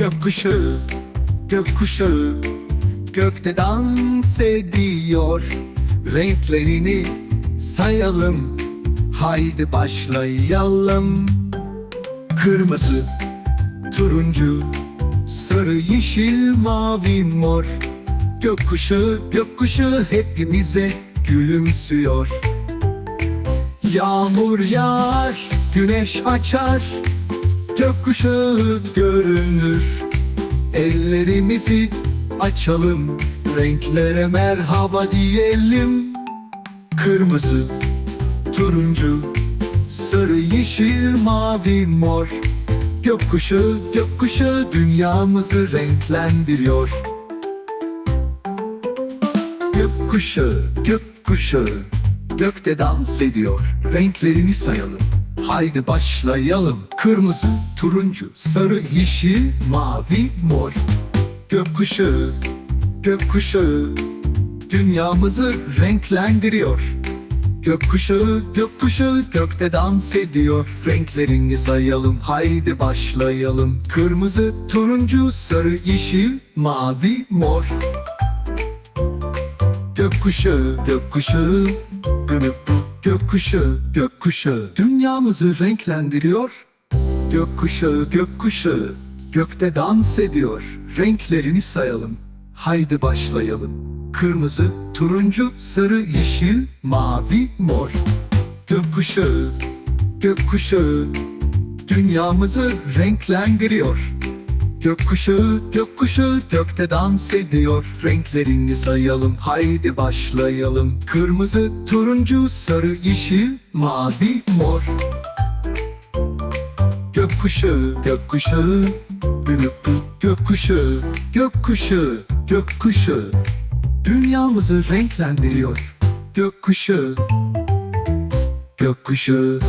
Gökkuşağı, gökkuşağı Gökte dans ediyor. Renklerini sayalım Haydi başlayalım. Kırmızı, turuncu Sarı, yeşil, mavi, mor. Gökkuşağı, gökkuşağı hepimize gülümsüyor. Yağmur yağar, güneş açar Gökkuşağı görünür. Ellerimizi açalım Renklere merhaba diyelim. Kırmızı, turuncu Sarı, yeşil, mavi, mor. Gökkuşağı, gökkuşağı dünyamızı renklendiriyor. Gökkuşağı, gökkuşağı Gökte dans ediyor. Renklerini sayalım Haydi başlayalım. Kırmızı, turuncu, sarı, yeşil, mavi, mor. Gökkuşağı, gökkuşağı. Dünyamızı renklendiriyor. Gökkuşağı, gökkuşağı gökte dans ediyor. Renklerini sayalım, haydi başlayalım. Kırmızı, turuncu, sarı, yeşil, mavi, mor. Gökkuşağı, gökkuşağı. Gökkuşağı, gökkuşağı Dünyamızı renklendiriyor. Gökkuşağı, gökkuşağı Gökte dans ediyor. Renklerini sayalım. Haydi başlayalım. Kırmızı, turuncu, sarı, yeşil, mavi, mor. Gökkuşağı, gökkuşağı Dünyamızı renklendiriyor Gökkuşağı, gökkuşağı gökte dans ediyor. Renklerini sayalım, haydi başlayalım. Kırmızı, turuncu, sarı, yeşil, mavi, mor. Gökkuşağı, gökkuşağı. Gökkuşağı, gökkuşağı, gökkuşağı. Dünyamızı renklendiriyor. Gökkuşağı, gökkuşağı